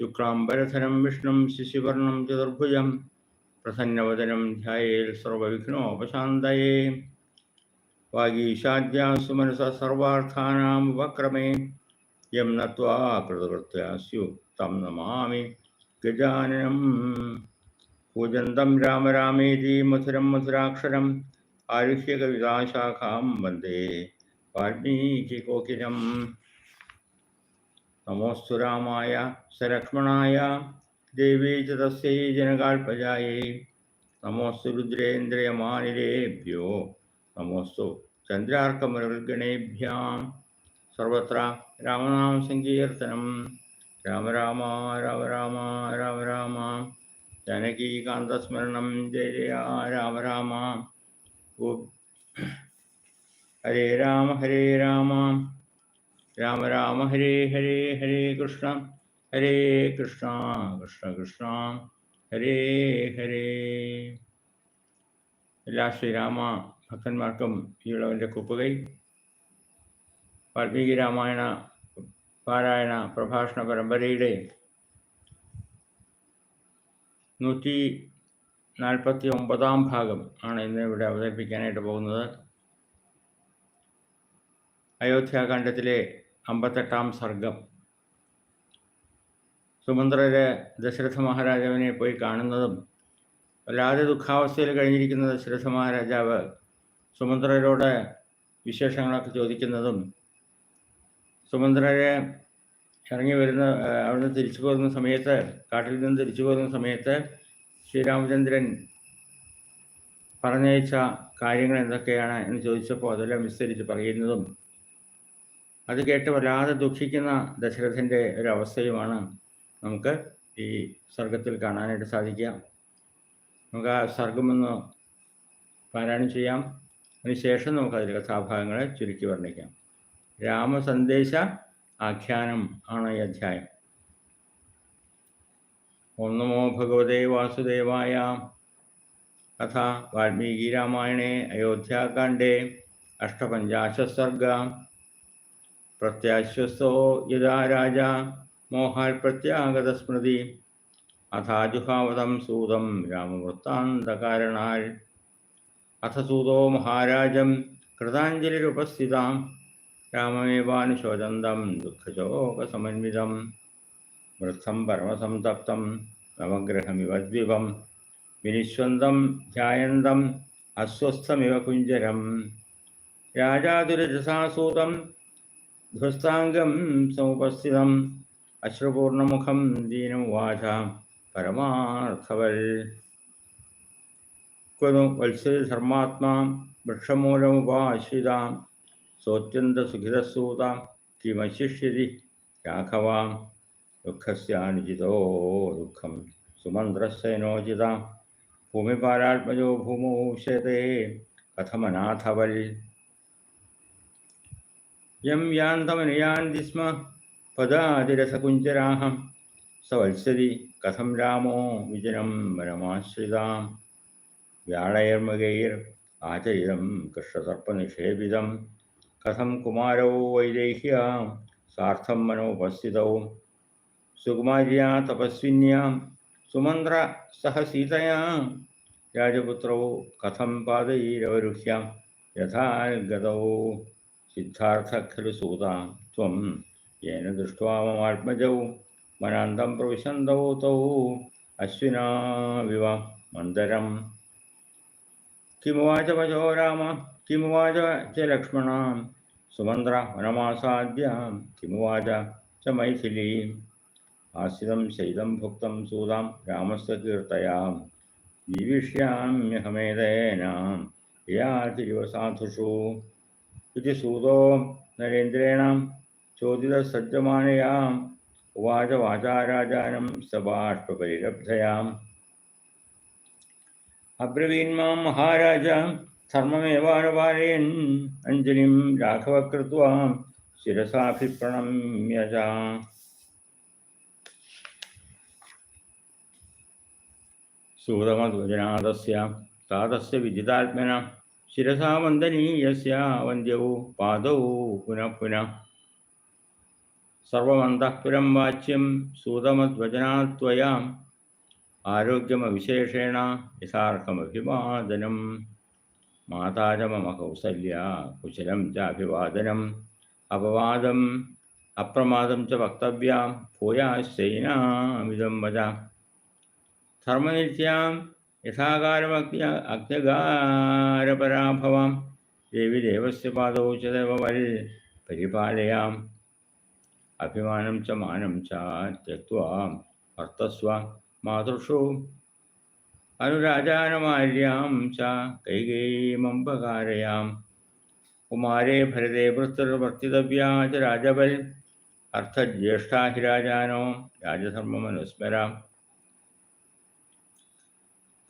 ശുക്ലാംബരധരം വിഷ്ണും ശിശുവർണം ചതുർഭുജം പ്രസന്നവദനം ധ്യായേൽ സർവവിഘ്നോപശാന്തയേ വാഗീശാദ്യാസു മനസ സർവാർത്ഥാനാം ഉപക്രമേ യം നത്വാ കൃതകൃത്യാസ്യു തം നമാമി ഗജാനനം പൂജന്തം രാമരാമേതി മധുരം മധുരാക്ഷരം ആരുഹ്യ വന്ദേ വാൽമീകി വാൽമീകികോകിലം നമോസ്തു രാമായ സലക്ഷ്മണായ ദേവീ ച തസ്യൈ ജനകാൽപജായേ. നമോസ്തു രുദ്രേന്ദ്രയമാനിലേഭ്യോ നമോസ്തു ചന്ദ്രാർക്കമരുഗണേഭ്യാം സർവത്ര രാമനാമ സങ്കീർത്തനം. രാമ രാമ രാമ രാമ രാമ രാമ. ജാനകീകാന്തസ്മരണം ജയ ജയ രാമ രാമ. ഹരേ രാമ ഹരേ രാമ. രാമ രാമ ഹരേ ഹരേ ഹരേ കൃഷ്ണ ഹരേ കൃഷ്ണ കൃഷ്ണ കൃഷ്ണ ഹരേ ഹരേ. എല്ലാ ശ്രീരാമ ഭക്തന്മാർക്കും ഈളവന്റെ കുപ്പുകൈ. വാൽമീകി രാമായണ പാരായണ പ്രഭാഷണ പരമ്പരയുടെ നൂറ്റി നാൽപ്പത്തി ഒമ്പതാം ഭാഗം ആണ് ഇന്ന് ഇവിടെ അവതരിപ്പിക്കാനായിട്ട് പോകുന്നത്. അയോധ്യാകാന്ഡത്തിലെ അമ്പത്തെട്ടാം സർഗം. സുമന്ത്രര് ദശരഥ മഹാരാജാവിനെ പോയി കാണുന്നതും വല്ലാതെ ദുഃഖാവസ്ഥയിൽ കഴിഞ്ഞിരിക്കുന്ന ദശരഥ മഹാരാജാവ് സുമന്ത്രരോട് വിശേഷങ്ങളൊക്കെ ചോദിക്കുന്നതും സുമന്ത്രരെ ഇറങ്ങി വരുന്ന അവിടുന്ന് തിരിച്ചു പോകുന്ന സമയത്ത് കാട്ടിൽ നിന്ന് തിരിച്ചു പോകുന്ന സമയത്ത് ശ്രീരാമചന്ദ്രൻ പറഞ്ഞയച്ച കാര്യങ്ങൾ എന്തൊക്കെയാണ് എന്ന് ചോദിച്ചപ്പോൾ അതെല്ലാം വിസ്തരിച്ച് പറയുന്നതും അത് കേട്ട് വല്ലാതെ ദുഃഖിക്കുന്ന ദശരഥന്റെ ഒരു അവസ്ഥയുമാണ് നമുക്ക് ഈ സർഗത്തിൽ കാണാനായിട്ട് സാധിക്കുക. നമുക്ക് ആ സർഗമൊന്ന് പാരായണം ചെയ്യാം. അതിനുശേഷം നമുക്ക് അതിലെ കഥാഭാഗങ്ങളെ ചുരുക്കി വർണിക്കാം. രാമസന്ദേശ ആഖ്യാനം ആണ് ഈ അധ്യായം. ഓം ഭഗവതേ വാസുദേവായ കഥ വാൽമീകി രാമായണേ അയോധ്യാകാണ്ഡേ അഷ്ടപഞ്ചാശസർഗ പ്രത്യാശ്വസ്തോ യഥാ രാജ മോഹാൽ പ്രത്യാഗത സ്മൃതി അഥാജുഹാവതം സൂതം രാമവൃത്താന്തകാരണാൽ. അഥ സൂതോ മഹാരാജം കൃതാഞ്ജലിരുപസ്ഥിതാം. രാമമേവാനുശോചന്തം ദുഃഖശോകസമന്വിതം. വൃദ്ധം പരമസംതപ്തം നവഗ്രഹമിവ ദ്വിപം. വിനിശ്വന്തം ധ്യായന്തം അസ്വസ്ഥമിവ കുഞ്ചരം. രാജാതുരജസാസൂതം ധ്വസ്താംഗം സമുപസ്ഥിതം. അശ്രുപൂർണമുഖം ദീനമുവാച പരമാർത്ഥവൽ. ക്വനു വത്സരധർമാത്മാ വൃക്ഷമൂലമുപാശ്രിതാം. സോത്യന്തസുഖിതസൂതാം കിമശിഷ്യതി രാഘവാം. ദുഃഖസ്യാനുചിതോ ദുഃഖം സുമന്ത്രസ്യനോചിതാം ഭൂമിപാലാത്മജോ ഭൂമോ ശതേ കഥമനാഥവൽ. യം യാന്തമനുയാന്തി സ്മ പദാതിരസകുഞ്ചരാഹം സവത്സതി കഥം രാമോ വിജനം വനമാശ്രിതാം വ്യാളയർമകൈർ ആചരിതം കൃഷ്ണസർപ്പനിഷേപിതം കഥം കുമാരോ വൈദേഹ്യാം സാർത്ഥം മനോപസ്ഥിതവും സുകുമാര്യാ തപസ്വിന്യാം സുമന്ത്ര സഹ സീതയാം രാജപുത്രോ കഥം പാതയിരവരുഹ്യാം യഥാഗതവും സിദ്ധാർത്ഥ ഖലു സൂതാ ത്വം യേന ദൃഷ്ട്വാ മമാത്മജൗ മനാന്തം പ്രവിശന്തൗ തൗ അശ്വിനാവിവ മന്ദരം കിമുവാച പശോ രാമ കിമുവാച ച ലക്ഷ്മണ സുമന്ത്ര വനമാസാദ്യ കിമുവാച ച മൈഥിലീ ആശ്രിതം ശൈതം ഭുക്തം സൂതാം രാമസ്യ ജീവിഷ്യാമ്യഹമേതേനാം യാതിരിവ സാധുഷു इति सूतो नरेन्द्रेण चोदितसज्जमानयाम् उवाच वाचा राजानं सबाष्परिलब्धयाम् अब्रवीन्मां महाराज धर्ममेवानुपालयन् अञ्जलिं राघव कृत्वा शिरसाभिप्रणम्य च सूतमध्वजनाथस्य तातस्य विदितात्मना ശിരസാ വന്ദനീയസ്യ വന്ദ്യൗ പാദൗ പുനഃ പുനഃ സർവമന്തഃപുരം വാച്യം സൂതമധ്വചനാത്വയാം ആരോഗ്യമവിശേഷേണ യഥാർഹമഭിവാദനം മാതാര മമ കൗസല്യ കുശലം ചാഭിവാദനം അപവാദം അപ്രമാദം ച വക്തവ്യാം ഭൂയാശൈനാമിതം വജ ധർമ്മനിത്യാം യഥാകാരമഗ്ന അഗ്നഗാരപരാഭവാം ദേവി ദേവസ്യ പാദോചദേവൽ പരിപാലയാം. അഭിമാനം ച മാനം ച ത്യക്വാം ഭർത്തസ്വ മാതൃഷു. അനുരാജാനമാര്യാം ച കൈകൈമംബകാരയാം. കുമാരേ ഭരതേ വൃത്തിർവർത്തിതവ്യാ ച രാജബൽ അർത്ഥജ്യേഷ്ഠാഹിരാജാനോ രാജധർമ്മമനുസ്മരാം.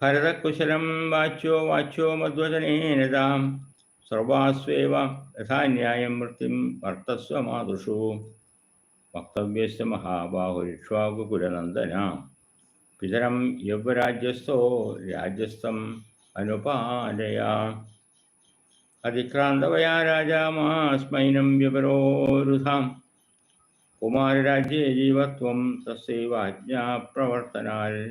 ഭരതകുശലം വാച്യോ വാച്യോ മധ്വജനേനതാം സർവാസ്വേവ യഥാന്യായം വൃത്തിം വർത്തസ്വ മാതൃഷു. വക്തവ്യസ്യ മഹാബാഹുരിക്ഷ്വാകുകുലനന്ദന പിതരം യൗവരാജ്യസ്ഥോ രാജ്യസ്ഥം അനുപാലയ. അതിക്രാന്തവയാ രാജാമാസ്മൈനം വ്യപരോരുധാം. കുമാരരാജ്യേ ജീവത്വം തസ്യൈവ ആജ്ഞാപ്രവർത്തനാൽ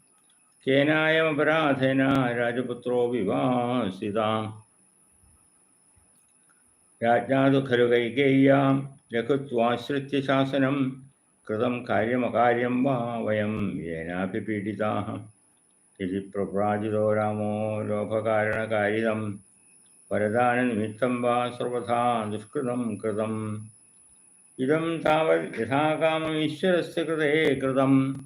കേനായമപരാധേന രാജപുത്രോ വിവാസിതാം. രാജ്ഞാതു ഖലു ലഘുത്വാശ്രിത്യ ശാസനം കൃതം കാര്യമകാര്യം വാ വയം യേനാപി പീഡിതാ. ഇതി പ്രവ്രാജിതോ രാമോ ലോഭകാരണകാരിതം. വരദാനനിമിത്തം വാ സർവഥാ ദുഷ്കൃതം കൃതം. ഇതം താവത് യഥാകാമീശ്വരസ്യ കൃതേ കൃതം.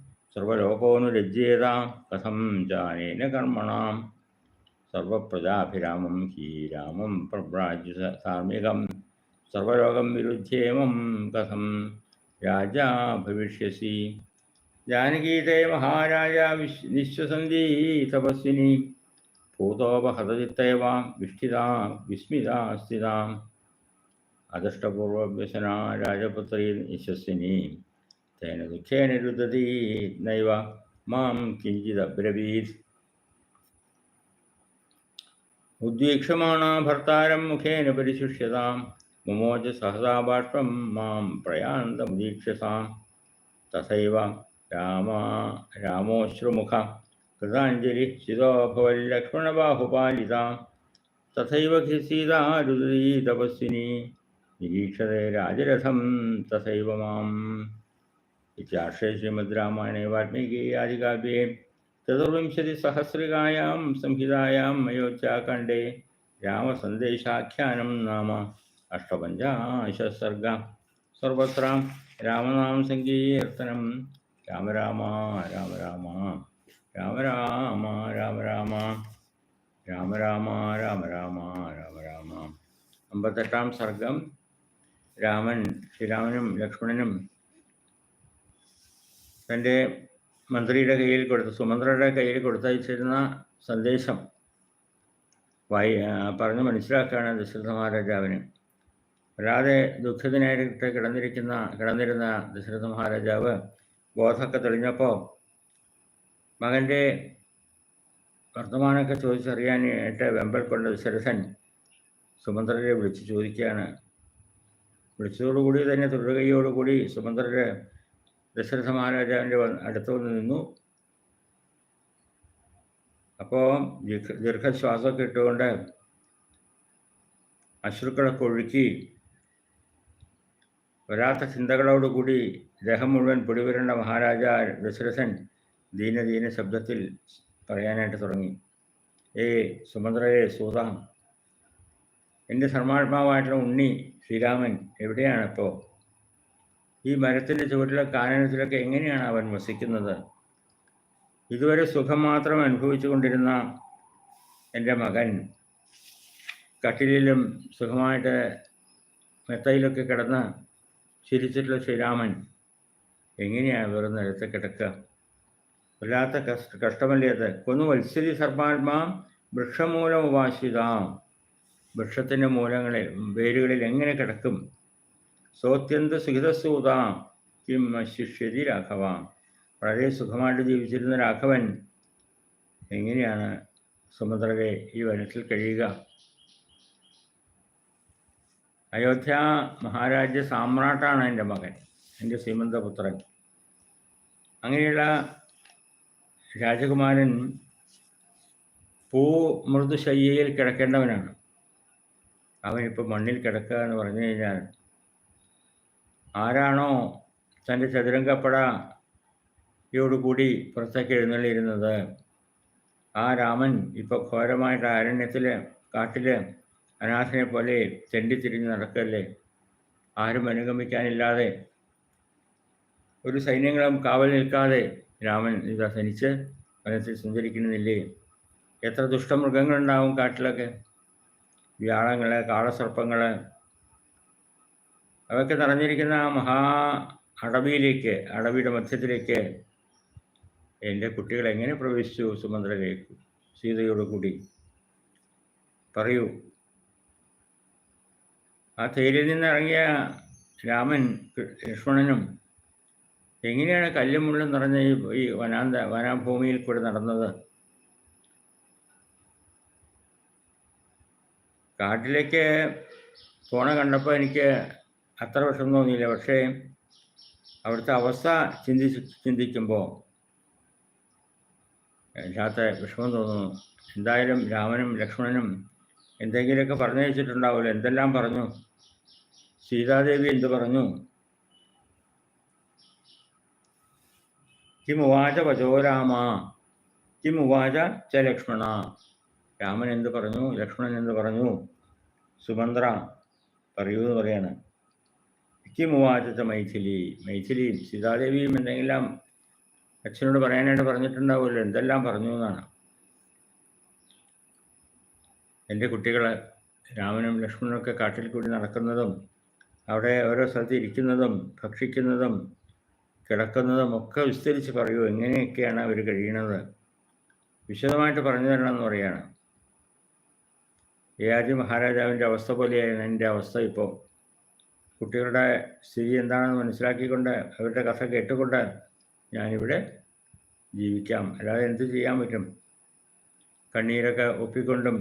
സർവലോകോനുരജ്യേത കഥം ജാനേന കർമ്മണാം. സർവപ്രജാഭിരാമം ഹീ രാമം പ്രവ്രാജ്യ ധാർമ്മികം സർവലോകം വിരുദ്ധേമം കഥം രാജാ ഭവിഷ്യസി ജാനകീതേ മഹാരാജ വിശ് നിശ്വസന്തി തപസ്വിനി ഭൂതോപഹതചിത്തയവ വിഷ്ഠിതാ വിസ്മിതാ സ്ഥിതാം. അദൃഷ്ടപൂർവവ്യസനാ രാജപുത്രീ യശസ്വിനി രുദതി നൈവ മാം കിഞ്ചിദബ്രവീത് ഉദ്വീക്ഷമാണ ഭർത്താരം മുഖേന പരിശിഷ്യതാം മുമോച സഹസാ ബാഷ്പം മാം പ്രയാന്തമുദീക്ഷസാം തഥൈവ രാമ രാമോശ്രുമുഖ കൃതാഞ്ജലി ശിതോഭവല്ലക്ഷ്മണബാഹുപാലിത തഥൈവ സീതാരുദീ തപസ്വിനി നിരീക്ഷതേ രാജരഥം തഥൈവ മാം ഇത്യാശ്രയ ശ്രീമദ് രാമായണേ വാൽമീകി ആദികാവ്യേ ചതുർവിംശതിസഹസ്രികായാം സംഹിതായാം അയോധ്യാഖണ്ഡേ രാമസന്ദേശാഖ്യാനം നാമ അഷ്ടപഞ്ചാശസർഗ സർവത്ര രാമനാമ സങ്കീർത്തനം. രാമ രാമ രാമ രാമ രാമ രാമ രാമ രാമ രാമ രാമ രാമ രാമ രാമ രാമ. അമ്പത്തെട്ടാം സർഗം. രാമൻ ശ്രീരാമനും ലക്ഷ്മണനും തന്റെ മന്ത്രിയുടെ കയ്യിൽ കൊടുത്ത സുമന്ത്രയുടെ കയ്യിൽ കൊടുത്തയച്ചിരുന്ന സന്ദേശം വായി പറഞ്ഞ് മനസ്സിലാക്കുകയാണ് ദശരഥ മഹാരാജാവിന് വരാതെ ദുഃഖിതനായിട്ട് കിടന്നിരിക്കുന്ന കിടന്നിരുന്ന ദശരഥ മഹാരാജാവ് ബോധമൊക്കെ തെളിഞ്ഞപ്പോൾ മകന്റെ വർത്തമാനമൊക്കെ ചോദിച്ചറിയാനായിട്ട് വെമ്പൽ കൊണ്ട ദശരഥൻ സുമന്ത്രരെ വിളിച്ച് ചോദിക്കുകയാണ്. വിളിച്ചതോടുകൂടി തന്നെ തുടരുകയോടുകൂടി സുമന്ത്രര് ദശരഥ മഹാരാജാവിന്റെ അടുത്ത് വന്ന് നിന്നു. അപ്പോൾ ദീർഘ ദീർഘശ്വാസമൊക്കെ ഇട്ടുകൊണ്ട് അശ്രുക്കളൊക്കെ ഒഴുക്കി വരാത്ത ചിന്തകളോടുകൂടി ദേഹം മുഴുവൻ പിടിവരേണ്ട മഹാരാജ ദശരഥൻ ദീനദീന ശബ്ദത്തിൽ പറയാനായിട്ട് തുടങ്ങി. ഏ സുമന്ത്രയെ സൂതാം എന്റെ ധർമാത്മാവായിട്ടുള്ള ഉണ്ണി ശ്രീരാമൻ എവിടെയാണ് ഇപ്പോൾ ഈ മരത്തിന്റെ ചുവട്ടിലെ കാനനത്തിലൊക്കെ എങ്ങനെയാണ് അവൻ വസിക്കുന്നത്? ഇതുവരെ സുഖം മാത്രം അനുഭവിച്ചു കൊണ്ടിരുന്ന എന്റെ മകൻ കട്ടിലിലും സുഖമായിട്ട് മെത്തയിലൊക്കെ കിടന്ന് ചിരിച്ചിട്ടുള്ള ശ്രീരാമൻ എങ്ങനെയാണ് വെറും നിലത്ത് കിടക്കുക? വല്ലാത്ത കഷ്ട കഷ്ടമല്ലേ അത്? കൊന്നു വത്സരി സർപ്പാത്മാ വൃക്ഷമൂലം ഉപാശിതാം വൃക്ഷത്തിന്റെ മൂലങ്ങളിൽ വേരുകളിൽ എങ്ങനെ കിടക്കും? സോത്യന്ത സുഹിതസൂതാം കിം ശിഷ്യതി രാഘവാം. വളരെ സുഖമായിട്ട് ജീവിച്ചിരുന്ന രാഘവൻ എങ്ങനെയാണ് സുമദ്രരെ ഈ വനത്തിൽ കഴിയുക? അയോധ്യ മഹാരാജ്യ സാമ്രാട്ടാണ് എന്റെ മകൻ എന്റെ സീമന്തപുത്രൻ അങ്ങനെയുള്ള രാജകുമാരൻ പൂ മൃദുശയ്യയിൽ കിടക്കേണ്ടവനാണ്. അവനിപ്പോൾ മണ്ണിൽ കിടക്കുക എന്ന് പറഞ്ഞു കഴിഞ്ഞാൽ ആരാണോ തന്റെ ചതുരംഗപ്പടയോടുകൂടി പുറത്തേക്ക് എഴുന്നള്ളിയിരുന്നത്? ആ രാമൻ ഇപ്പോൾ ഘോരമായിട്ട് അരണ്യത്തിൽ കാട്ടിൽ അനാഥനെ പോലെ തെണ്ടിത്തിരിഞ്ഞ് നടക്കല്ലേ? ആരും അനുഗമിക്കാനില്ലാതെ. ഒരു സൈന്യങ്ങളും കാവൽ നിൽക്കാതെ രാമൻ ഇതാ തനിച്ച് വനത്തിൽ സഞ്ചരിക്കുന്നില്ലേ എത്ര ദുഷ്ടമൃഗങ്ങളുണ്ടാവും കാട്ടിലൊക്കെ? വ്യാളങ്ങൾ കാളസർപ്പങ്ങൾ അതൊക്കെ നിറഞ്ഞിരിക്കുന്ന ആ മഹാ അടവിയിലേക്ക് അടവിയുടെ മധ്യത്തിലേക്ക് എന്റെ കുട്ടികൾ എങ്ങനെ പ്രവേശിച്ചു? സുമന്ത്രയിലേക്ക് സീതയോട് കൂടി പറയൂ. ആ തേരിൽ നിന്ന് ഇറങ്ങിയ രാമൻ ലക്ഷ്മണനും എങ്ങനെയാണ് കല്ലും മുള്ളും നിറഞ്ഞ ഈ വനാന്ത വനഭൂമിയിൽ കൂടെ നടന്നത്? കാട്ടിലേക്ക് പോണ കണ്ടപ്പോൾ എനിക്ക് അത്ര വിഷമം തോന്നിയില്ല. പക്ഷേ അവിടുത്തെ അവസ്ഥ ചിന്തിച്ച് ചിന്തിക്കുമ്പോൾ ഇല്ലാത്ത വിഷമം തോന്നുന്നു. എന്തായാലും രാമനും ലക്ഷ്മണനും എന്തെങ്കിലുമൊക്കെ പറഞ്ഞു വെച്ചിട്ടുണ്ടാവുമല്ലോ. എന്തെല്ലാം പറഞ്ഞു? സീതാദേവി എന്ത് പറഞ്ഞു? കിം ഉവാച വചോരാമ കിം ഉവാച ച ലക്ഷ്മണ. രാമൻ എന്ത് പറഞ്ഞു? ലക്ഷ്മണൻ എന്ത് പറഞ്ഞു? സുമന്ത്ര പറയൂ എന്ന് പറയാണ്. കിം മൈഥിലി. മൈഥിലി സീതാദേവിയും എന്തെങ്കിലും അച്ഛനോട് പറയാനായിട്ട് പറഞ്ഞിട്ടുണ്ടാവുമല്ലോ. എന്തെല്ലാം പറഞ്ഞു എന്നാണ് എന്റെ കുട്ടികൾ രാമനും ലക്ഷ്മണനൊക്കെ കാട്ടിൽ കൂടി നടക്കുന്നതും അവിടെ ഓരോ സ്ഥലത്ത് ഇരിക്കുന്നതും ഭക്ഷിക്കുന്നതും കിടക്കുന്നതും ഒക്കെ വിസ്തരിച്ച് പറയൂ. എങ്ങനെയൊക്കെയാണ് അവർ കഴിയുന്നത് വിശദമായിട്ട് പറഞ്ഞു തരണം എന്ന് പറയാണ് ആദ്യ മഹാരാജാവിന്റെ അവസ്ഥ പോലെയായിരുന്നു എന്റെ അവസ്ഥ ഇപ്പോൾ. കുട്ടികളുടെ സ്ഥിതി എന്താണെന്ന് മനസ്സിലാക്കിക്കൊണ്ട് അവരുടെ കഥ കേട്ടുകൊണ്ട് ഞാനിവിടെ ജീവിക്കാം. അല്ലാതെ എന്ത് ചെയ്യാൻ പറ്റും? കണ്ണീരൊക്കെ ഒപ്പിക്കൊണ്ടും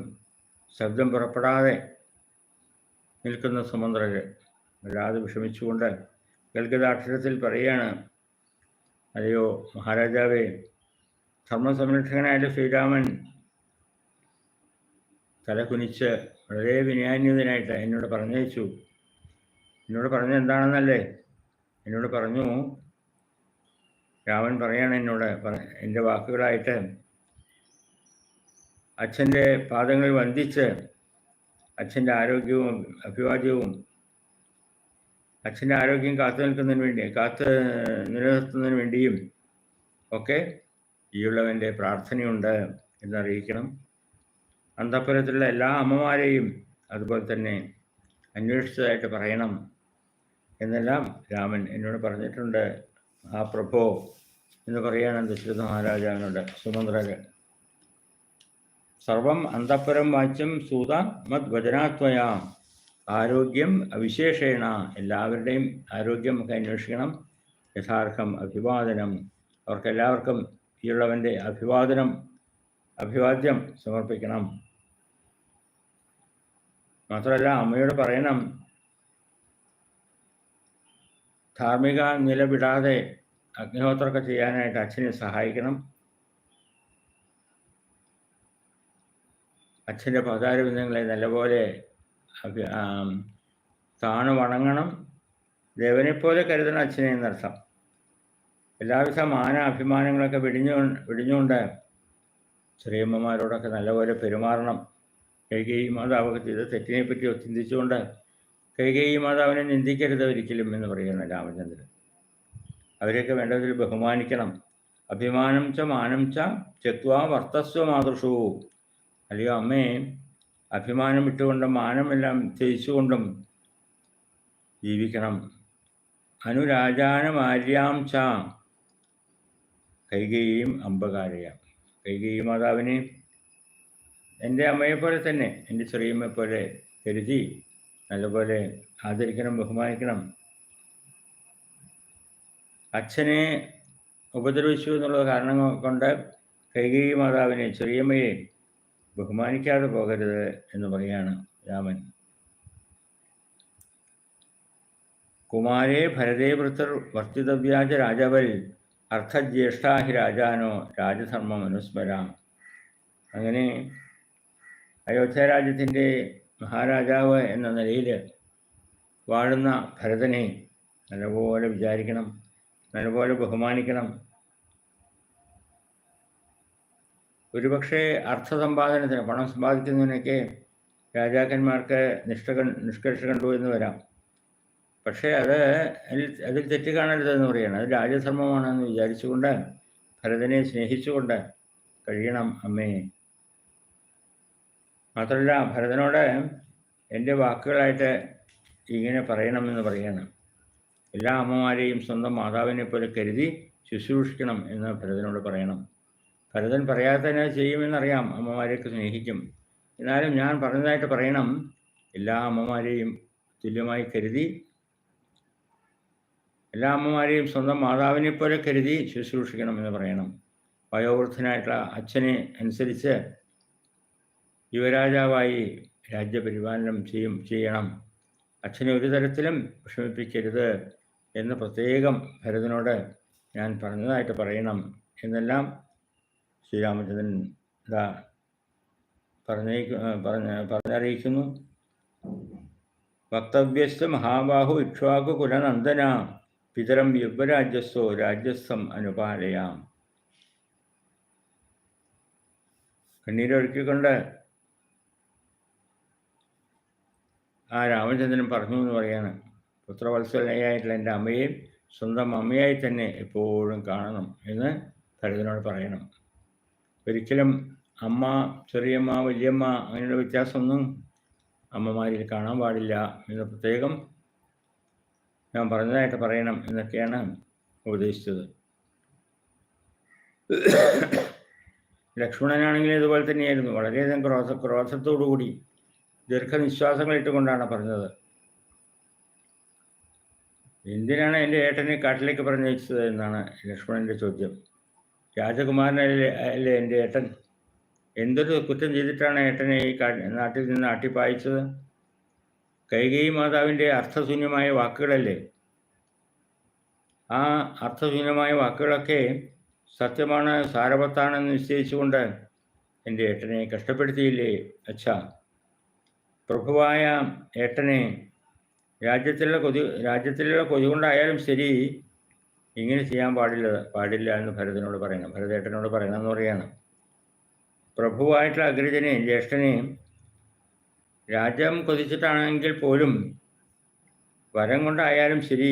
ശബ്ദം പുറപ്പെടാതെ നിൽക്കുന്ന സുമന്ത്രർ വല്ലാതെ വിഷമിച്ചുകൊണ്ട് ഗൽഗതാക്ഷരത്തിൽ പറയുകയാണ് അതെയോ മഹാരാജാവേ ധർമ്മസംരക്ഷകനായിട്ട് ശ്രീരാമൻ തലകുനിച്ച് വളരെ വിനയാന്യതനായിട്ട് എന്നോട് പറഞ്ഞയച്ചു. എന്നോട് പറഞ്ഞു എന്താണെന്നല്ലേ? എന്നോട് പറഞ്ഞു രാമൻ പറയാണ് എന്നോട് എന്റെ വാക്കുകളായിട്ട് അച്ഛന്റെ പാദങ്ങൾ വന്ദിച്ച് അച്ഛന്റെ ആരോഗ്യവും അഭിവാദ്യവും അച്ഛന്റെ ആരോഗ്യം കാത്തു നിൽക്കുന്നതിന് വേണ്ടി കാത്ത് നിലനിർത്തുന്നതിന് വേണ്ടിയും ഒക്കെ ഈയുള്ളവന്റെ പ്രാർത്ഥനയുണ്ട് എന്നറിയിക്കണം. അന്തപുരത്തുള്ള എല്ലാ അമ്മമാരെയും അതുപോലെ തന്നെ അന്വേഷിച്ചതായിട്ട് പറയണം. എന്നെല്ലാം രാമൻ എന്നോട് പറഞ്ഞിട്ടുണ്ട് ആ പ്രഭോ എന്ന് പറയാണ് ദശരഥ മഹാരാജാവിനോട് സുമന്ത്രര്. സർവം അന്തപ്പുരം വാച്യം സൂത മത് വചനാത്മയ ആരോഗ്യം അവിശേഷേണ എല്ലാവരുടെയും ആരോഗ്യം ഒക്കെ അന്വേഷിക്കണം യഥാർത്ഥം അഭിവാദനം അവർക്കെല്ലാവർക്കും ഈയുള്ളവന്റെ അഭിവാദനം അഭിവാദ്യം സമർപ്പിക്കണം. മാത്രമല്ല അമ്മയോട് പറയണം ധാർമ്മിക നിലവിടാതെ അഗ്നിഹോത്രമൊക്കെ ചെയ്യാനായിട്ട് അച്ഛനെ സഹായിക്കണം. അച്ഛന്റെ പതാരബന്ധങ്ങളെ നല്ലപോലെ താണു വണങ്ങണം. ദേവനെപ്പോലെ കരുതണം അച്ഛനെ എന്നർത്ഥം. എല്ലാവിധ മാന അഭിമാനങ്ങളൊക്കെ വിടിഞ്ഞു വിടിഞ്ഞുകൊണ്ട് ചെറിയമ്മമാരോടൊക്കെ നല്ലപോലെ പെരുമാറണം. കൈകേയി മാതാവൊക്കെ ചെയ്ത തെറ്റിനെപ്പറ്റി ചിന്തിച്ചുകൊണ്ട് കൈകേയി മാതാവിനെ നിന്ദിക്കരുത് ഒരിക്കലും എന്ന് പറയുന്ന രാമചന്ദ്രൻ. അവരെയൊക്കെ വേണ്ടതിൽ ബഹുമാനിക്കണം. അഭിമാനം ച മാനം ച ചെക്വാ വർത്തസ്വ മാതൃഷു. അല്ലയോ അമ്മേ അഭിമാനം ഇട്ടുകൊണ്ടും മാനമെല്ലാം ത്യജിച്ചുകൊണ്ടും ജീവിക്കണം. അനുരാജാനമാര്യാം ച. കൈകേയും അമ്പകാരയ കൈകേയി മാതാവിനെ എന്റെ അമ്മയെപ്പോലെ തന്നെ എന്റെ ചെറിയമ്മയെപ്പോലെ കരുതി നല്ലപോലെ ആദരിക്കണം ബഹുമാനിക്കണം. അച്ഛനെ ഉപദ്രവിച്ചു എന്നുള്ള കാരണം കൊണ്ട് കൈകേയി മാതാവിനെ ചെറിയമ്മയെ ബഹുമാനിക്കാതെ പോകരുത് എന്ന് പറയാണ് രാമൻ. കുമാരേ ഭരതേ വൃത്തർ വർത്തിതവ്യാജ രാജവൽ അർത്ഥജ്യേഷ്ഠാഹി രാജാനോ രാജധർമ്മം അനുസ്മരാം അങ്ങനെ അയോധ്യ രാജ്യത്തിന്റെ മഹാരാജാവ് എന്ന നിലയിൽ വാഴുന്ന ഭരതനെ നല്ലപോലെ വിചാരിക്കണം നല്ലപോലെ ബഹുമാനിക്കണം. ഒരുപക്ഷെ അർത്ഥസമ്പാദനത്തിന് പണം സമ്പാദിക്കുന്നതിനൊക്കെ രാജാക്കന്മാർക്ക് നിഷ്ഠ നിഷ്കർഷ കണ്ടു എന്ന് വരാം. പക്ഷേ അത് അതിൽ തെറ്റ് കാണരുതെന്ന് പറയുകയാണ് അത് രാജധർമ്മമാണെന്ന് വിചാരിച്ചുകൊണ്ട് ഭരതനെ സ്നേഹിച്ചുകൊണ്ട് കഴിയണം അമ്മയെ മാത്രമല്ല ഭരതനോട് എന്റെ വാക്കുകളായിട്ട് ഇങ്ങനെ പറയണമെന്ന് പറയണം എല്ലാ അമ്മമാരെയും സ്വന്തം മാതാവിനെ പോലെ കരുതി ശുശ്രൂഷിക്കണം എന്ന് ഭരതനോട് പറയണം. ഭരതൻ പറയാതെ തന്നെ ചെയ്യുമെന്നറിയാം അമ്മമാരെയൊക്കെ സ്നേഹിക്കും. എന്നാലും ഞാൻ പറഞ്ഞതായിട്ട് പറയണം എല്ലാ അമ്മമാരെയും തുല്യമായി കരുതി എല്ലാ അമ്മമാരെയും സ്വന്തം മാതാവിനെ പോലെ കരുതി ശുശ്രൂഷിക്കണം എന്ന് പറയണം. വയോവൃദ്ധനായിട്ടുള്ള അച്ഛനെ അനുസരിച്ച് യുവരാജാവായി രാജ്യപരിപാലനം ചെയ്യും ചെയ്യണം. അച്ഛനെ ഒരു തരത്തിലും വിഷമിപ്പിക്കരുത് എന്ന് പ്രത്യേകം ഭരതനോട് ഞാൻ പറഞ്ഞതായിട്ട് പറയണം എന്നെല്ലാം ശ്രീരാമചന്ദ്രൻ ഇതാ പറഞ്ഞേക്കു പറഞ്ഞ പറഞ്ഞറിയിക്കുന്നു. വക്തവ്യസ്ഥ മഹാബാഹു ഇക്ഷ്വാകു കുലനന്ദന പിതരം യുവരാജ്യസ്വോ രാജ്യസ്ഥം അനുപാലയാം. കണ്ണീരൊഴുക്കിക്കൊണ്ട് ആ രാമചന്ദ്രൻ പറഞ്ഞു എന്ന് പറയാണ്. പുത്രവത്സലയായിട്ടുള്ള എന്റെ അമ്മയെ സ്വന്തം അമ്മയായി തന്നെ എപ്പോഴും കാണണം എന്ന് ഭരതനോട് പറയണം. ഒരിക്കലും അമ്മ ചെറിയമ്മ വലിയമ്മ അങ്ങനെയുള്ള വ്യത്യാസമൊന്നും അമ്മമാരിൽ കാണാൻ പാടില്ല എന്ന് പ്രത്യേകം ഞാൻ പറഞ്ഞതായിട്ട് പറയണം എന്നൊക്കെയാണ് ഉപദേശിച്ചത്. ലക്ഷ്മണനാണെങ്കിൽ ഇതുപോലെ തന്നെയായിരുന്നു. വളരെയധികം ക്രോധ ക്രോധത്തോടുകൂടി ദീർഘനിശ്വാസങ്ങൾ ഇട്ടുകൊണ്ടാണ് പറഞ്ഞത്. എന്തിനാണ് എന്റെ ഏട്ടനെ കാട്ടിലേക്ക് പറഞ്ഞയച്ചത് എന്നാണ് ലക്ഷ്മണന്റെ ചോദ്യം. രാജകുമാരനല്ലേ അല്ലേ എന്റെ ഏട്ടൻ? എന്തൊരു കുറ്റം ചെയ്തിട്ടാണ് ഏട്ടനെ ഈ നാട്ടിൽ നിന്ന് അട്ടിപ്പായിച്ചത് കൈകൈ മാതാവിന്റെ അർത്ഥശൂന്യമായ വാക്കുകളല്ലേ? ആ അർത്ഥശൂന്യമായ വാക്കുകളൊക്കെ സത്യമാണ് സാരവത്താണെന്ന് നിശ്ചയിച്ചുകൊണ്ട് എന്റെ ഏട്ടനെ കഷ്ടപ്പെടുത്തിയില്ലേ അച്ഛാ? പ്രഭുവായ ഏട്ടനെ രാജ്യത്തിലുള്ള കൊതി രാജ്യത്തിലുള്ള കൊതി കൊണ്ടായാലും ശരി ഇങ്ങനെ ചെയ്യാൻ പാടില്ല പാടില്ല എന്ന് ഭരതനോട് പറയണം ഭരതേട്ടനോട് പറയണം എന്ന് പറയാണ് പ്രഭുവായിട്ടുള്ള അഗ്രജനെയും ജ്യേഷ്ഠനെയും രാജ്യം കൊതിച്ചിട്ടാണെങ്കിൽ പോലും വരം കൊണ്ടായാലും ശരി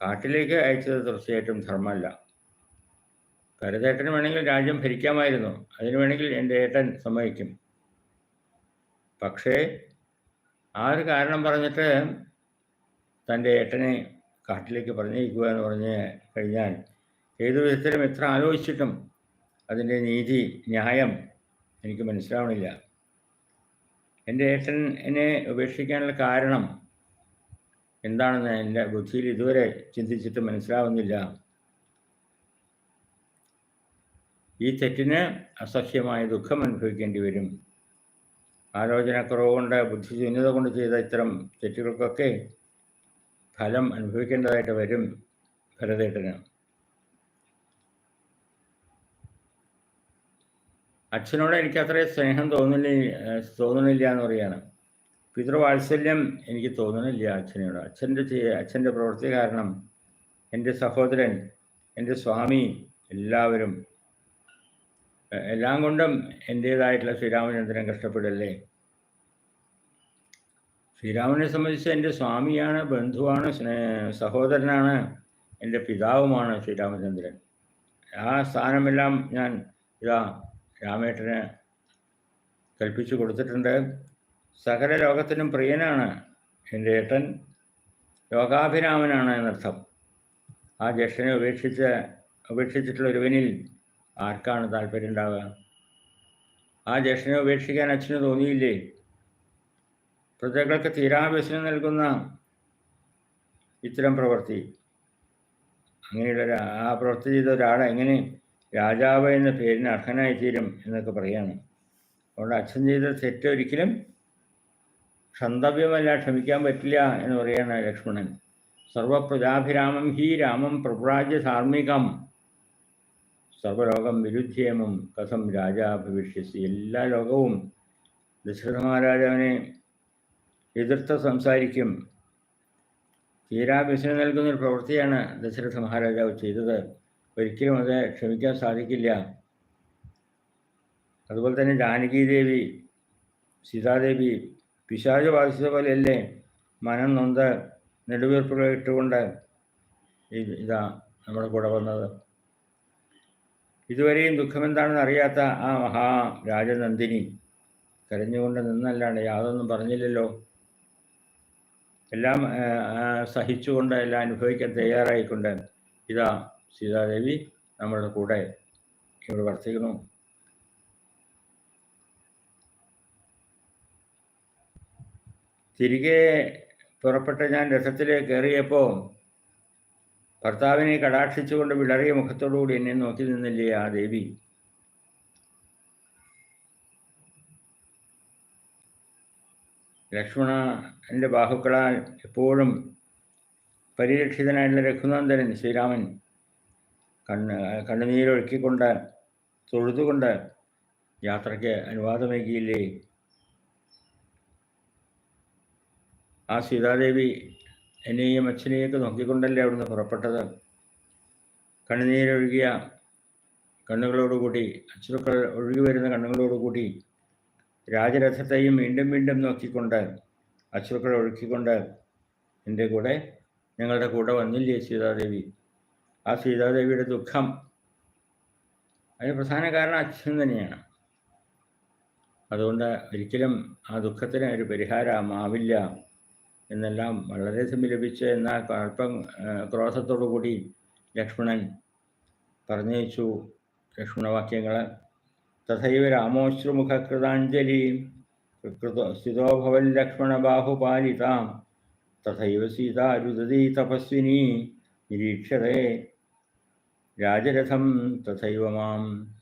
കാട്ടിലേക്ക് അയച്ചത് തീർച്ചയായിട്ടും ധർമ്മമല്ല. ഭരതേട്ടന് വേണമെങ്കിൽ രാജ്യം ഭരിക്കാമായിരുന്നു. അതിന് വേണമെങ്കിൽ എന്റെ ഏട്ടൻ സമ്മതിക്കും. പക്ഷേ ആ ഒരു കാരണം പറഞ്ഞിട്ട് തന്റെ ഏട്ടനെ കാട്ടിലേക്ക് പറഞ്ഞയക്കുക എന്ന് പറഞ്ഞ് കഴിഞ്ഞാൽ ഏതു വിധത്തിലും എത്ര ആലോചിച്ചിട്ടും അതിന്റെ നീതി ന്യായം എനിക്ക് മനസ്സിലാവണില്ല. എന്റെ ഏട്ടൻ എന്നെ ഉപേക്ഷിക്കാനുള്ള കാരണം എന്താണെന്ന് എന്റെ ബുദ്ധിയിൽ ഇതുവരെ ചിന്തിച്ചിട്ട് മനസ്സിലാവുന്നില്ല. ഈ തെറ്റിന് അസഹ്യമായ ദുഃഖം അനുഭവിക്കേണ്ടി വരും. ആലോചനക്കുറവ് കൊണ്ട് ബുദ്ധിശൂന്യത കൊണ്ട് ചെയ്ത ഇത്തരം തെറ്റുകൾക്കൊക്കെ ഫലം അനുഭവിക്കേണ്ടതായിട്ട് വരും ഭരതേട്ടന്. അച്ഛനോട് എനിക്ക് അത്രയും സ്നേഹം തോന്നുന്നില്ല തോന്നണില്ല എന്ന് പറയാണ് പിതൃവാത്സല്യം എനിക്ക് തോന്നണില്ല അച്ഛനോട്. അച്ഛന്റെ അച്ഛന്റെ പ്രവൃത്തി കാരണം എന്റെ സഹോദരൻ എന്റെ സ്വാമി എല്ലാവരും എല്ലാം കൊണ്ടും എന്റേതായിട്ടുള്ള ശ്രീരാമചന്ദ്രൻ കഷ്ടപ്പെടല്ലേ? ശ്രീരാമനെ സംബന്ധിച്ച് എന്റെ സ്വാമിയാണ് ബന്ധുവാണ് സഹോദരനാണ് എന്റെ പിതാവുമാണ് ശ്രീരാമചന്ദ്രൻ. ആ സ്ഥാനമെല്ലാം ഞാൻ ഇതാ രാമേട്ടന് കൽപ്പിച്ചു കൊടുത്തിട്ടുണ്ട്. സകല ലോകത്തിനും പ്രിയനാണ് എന്റെ ഏട്ടൻ. ലോകാഭിരാമനാണ് എന്നർത്ഥം. ആ ജ്യേഷ്ഠനെ ഉപേക്ഷിച്ച് ഉപേക്ഷിച്ചിട്ടുള്ള ഒരുവനിൽ ആർക്കാണ് താല്പര്യം ഉണ്ടാവുക? ആ ജ്യേഷ്ഠനെ ഉപേക്ഷിക്കാൻ അച്ഛന് തോന്നിയില്ലേ? പ്രജകൾക്ക് തീരാവ്യസനം നൽകുന്ന ഇത്തരം പ്രവൃത്തി. അങ്ങനെയുള്ള ആ പ്രവൃത്തി ചെയ്ത ഒരാൾ എങ്ങനെ രാജാവ് എന്ന പേരിന് അർഹനായി തീരും എന്നൊക്കെ പറയാണ്. അതുകൊണ്ട് അച്ഛൻ ചെയ്ത തെറ്റ് ഒരിക്കലും ക്ഷന്തവ്യമല്ല ക്ഷമിക്കാൻ പറ്റില്ല എന്ന് പറയാണ് ലക്ഷ്മണൻ. സർവപ്രജാഭിരാമം ഹി രാമം പ്രഭ്രാജ്യ ധാർമ്മികം സർവലോകം വിരുദ്ധേമം കഥം രാജാ ഭവിഷ്യസി. എല്ലാ ലോകവും ദശരഥ മഹാരാജാവിനെ എതിർത്ത് സംസാരിക്കും. തീരാഭ്യസനം നൽകുന്ന ഒരു പ്രവൃത്തിയാണ് ദശരഥ മഹാരാജാവ് ചെയ്തത്. ഒരിക്കലും അത് ക്ഷമിക്കാൻ സാധിക്കില്ല. അതുപോലെ തന്നെ ജാനകി ദേവി സീതാദേവി പിശാജ് ബാധിച്ചത് പോലെയല്ലേ? മനം നൊന്ത് നെടുവീർപ്പുകൾ ഇട്ടുകൊണ്ട് ഇതാ നമ്മുടെ കൂടെ വന്നത്. ഇതുവരെയും ദുഃഖമെന്താണെന്ന് അറിയാത്ത ആ മഹാ രാജനന്ദിനി കരഞ്ഞുകൊണ്ട് നിന്നല്ലാണ്ട് യാതൊന്നും പറഞ്ഞില്ലല്ലോ. എല്ലാം സഹിച്ചുകൊണ്ട് എല്ലാം അനുഭവിക്കാൻ തയ്യാറായിക്കൊണ്ട് ഇതാ സീതാദേവി നമ്മളുടെ കൂടെ ഇവിടെ വർത്തിക്കുന്നു. തിരികെ പുറപ്പെട്ട ഞാൻ രഥത്തിലേക്ക് കയറിയപ്പോൾ ഭർത്താവിനെ കടാക്ഷിച്ചുകൊണ്ട് വിളറിയ മുഖത്തോടുകൂടി എന്നെ നോക്കി നിന്നില്ലേ ആ ദേവി? ലക്ഷ്മണ എന്റെ ബാഹുക്കളാൽ എപ്പോഴും പരിരക്ഷിതനായിട്ടുള്ള രഘുനന്ദനൻ ശ്രീരാമൻ കണ്ണ് കണ്ണുനീരൊഴുക്കിക്കൊണ്ട് തൊഴുതുകൊണ്ട് യാത്രയ്ക്ക് അനുവാദമേകിയില്ലേ? ആ സീതാദേവി എന്നെയും അച്ഛനെയൊക്കെ നോക്കിക്കൊണ്ടല്ലേ അവിടുന്ന് പുറപ്പെട്ടത്? കണ്ണുനീരൊഴുകിയ കണ്ണുകളോടുകൂടി അശ്രുക്കൾ ഒഴുകി വരുന്ന കണ്ണുകളോടുകൂടി രാജരഥത്തെയും വീണ്ടും വീണ്ടും നോക്കിക്കൊണ്ട് അശ്രുക്കൾ ഒഴുക്കിക്കൊണ്ട് എന്റെ കൂടെ ഞങ്ങളുടെ കൂടെ വന്നില്ലേ സീതാദേവി? ആ സീതാദേവിയുടെ ദുഃഖം അതിന് പ്രധാന കാരണം അച്ഛൻ തന്നെയാണ്. അതുകൊണ്ട് ഒരിക്കലും ആ ദുഃഖത്തിന് ഒരു പരിഹാരമാവില്ല. എന്നെല്ലാം വളരെ സമീപിച്ച് എന്നാൽ അല്പം ക്രോധത്തോടു കൂടി ലക്ഷ്മണൻ പറഞ്ഞയച്ചു ലക്ഷ്മണവാക്യങ്ങൾ തഥൈവ രാമോശ്രുമുഖകൃതാഞ്ജലി കൃത സ്ഥിതോ ഭവൻ ലക്ഷ്മണ ബാഹുപാലിതാം. തഥൈവ സീതാ രുദതി തപസ്വിനി നിരീക്ഷതേ. രാജരഥം തഥൈവ മാം.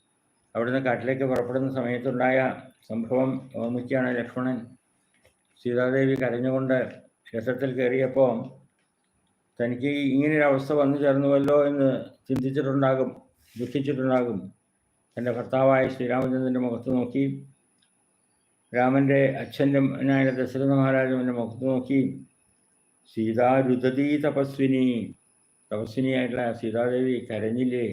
അവിടുന്ന് കാട്ടിലേക്ക് പുറപ്പെടുന്ന സമയത്തുണ്ടായ സംഭവം ഓർമ്മിക്കുകയാണ് ലക്ഷ്മണൻ. സീതാദേവി കരഞ്ഞുകൊണ്ട് രഥത്തിൽ കയറിയപ്പോൾ തനിക്ക് ഇങ്ങനൊരു അവസ്ഥ വന്നു ചേർന്നുവല്ലോ എന്ന് ചിന്തിച്ചിട്ടുണ്ടാകും ദുഃഖിച്ചിട്ടുണ്ടാകും. തന്റെ ഭർത്താവായ ശ്രീരാമചന്ദ്രന്റെ മുഖത്ത് നോക്കി രാമന്റെ അച്ഛന്റെ നായ ദശരഥ മഹാരാജാവിന്റെ മുഖത്ത് നോക്കി സീതാരുദതീ തപസ്വിനി തപസ്വിനിയായിട്ടുള്ള സീതാദേവി കരഞ്ഞില്ലേ?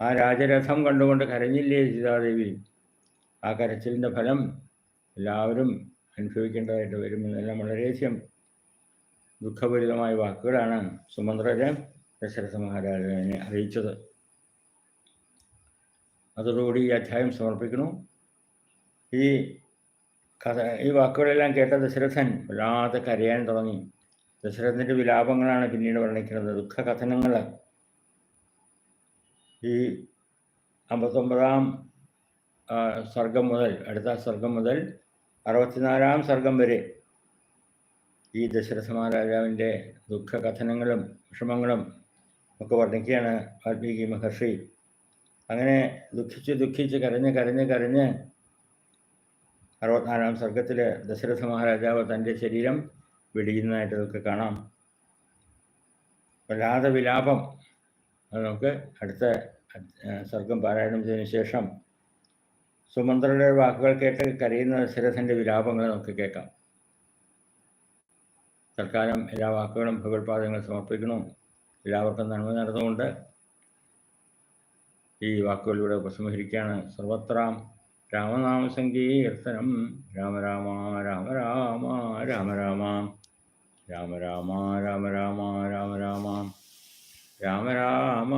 ആ രാജരഥം കണ്ടുകൊണ്ട് കരഞ്ഞില്ലേ സീതാദേവി? ആ കരച്ചിലിന്റെ ഫലം എല്ലാവരും അനുഭവിക്കേണ്ടതായിട്ട് വരുമെന്നെല്ലാം വളരെയധികം ദുഃഖപൂരിതമായ വാക്കുകളാണ് സുമന്ത്രര് ദശരഥ മഹാരാജാവിനെ അറിയിച്ചത്. അതോടുകൂടി ഈ അധ്യായം സമർപ്പിക്കുന്നു. ഈ കഥ ഈ വാക്കുകളെല്ലാം കേട്ട ദശരഥൻ വല്ലാതെ കരയാൻ തുടങ്ങി. ദശരഥന്റെ വിലാപങ്ങളാണ് പിന്നീട് വർണിക്കുന്നത്. ദുഃഖകഥനങ്ങൾ. ഈ അമ്പത്തൊമ്പതാം സ്വർഗം മുതൽ അടുത്ത സർഗം മുതൽ അറുപത്തിനാലാം സർഗം വരെ ഈ ദശരഥ മഹാരാജാവിന്റെ ദുഃഖകഥനങ്ങളും വിഷമങ്ങളും ഒക്കെ വർണിക്കുകയാണ് വാൽമീകി മഹർഷി. അങ്ങനെ ദുഃഖിച്ച് ദുഃഖിച്ച് കരഞ്ഞ് കരഞ്ഞ് കരഞ്ഞ് അറുപത്തിനാലാം സർഗത്തിൽ ദശരഥ മഹാരാജാവ് തന്റെ ശരീരം വെടിയുന്നതായിട്ട് നമുക്ക് കാണാം. വല്ലാതെ വിലാപം. അത് നമുക്ക് അടുത്ത സർഗം പാരായണം ചെയ്തതിനു ശേഷം സുമന്ത്രയുടെ വാക്കുകൾ കേട്ട് കരയുന്ന ദശരഥന്റെ വിലാപങ്ങൾ നമുക്ക് കേൾക്കാം. തൽക്കാലം എല്ലാ വാക്കുകളും ഭഗവത്പാദങ്ങൾ സമർപ്പിക്കുന്നു. എല്ലാവർക്കും നന്മ നടന്നുകൊണ്ട് ഈ വാക്കുകളിലൂടെ ഉപസംഹരിക്കുകയാണ്. സർവത്രാം രാമനാമ സങ്കീർത്തനം. രാമ രാമ രാമ രാമ രാമ രാമ രാമ രാമ രാമ രാമ രാമ രാമ രാമ രാമ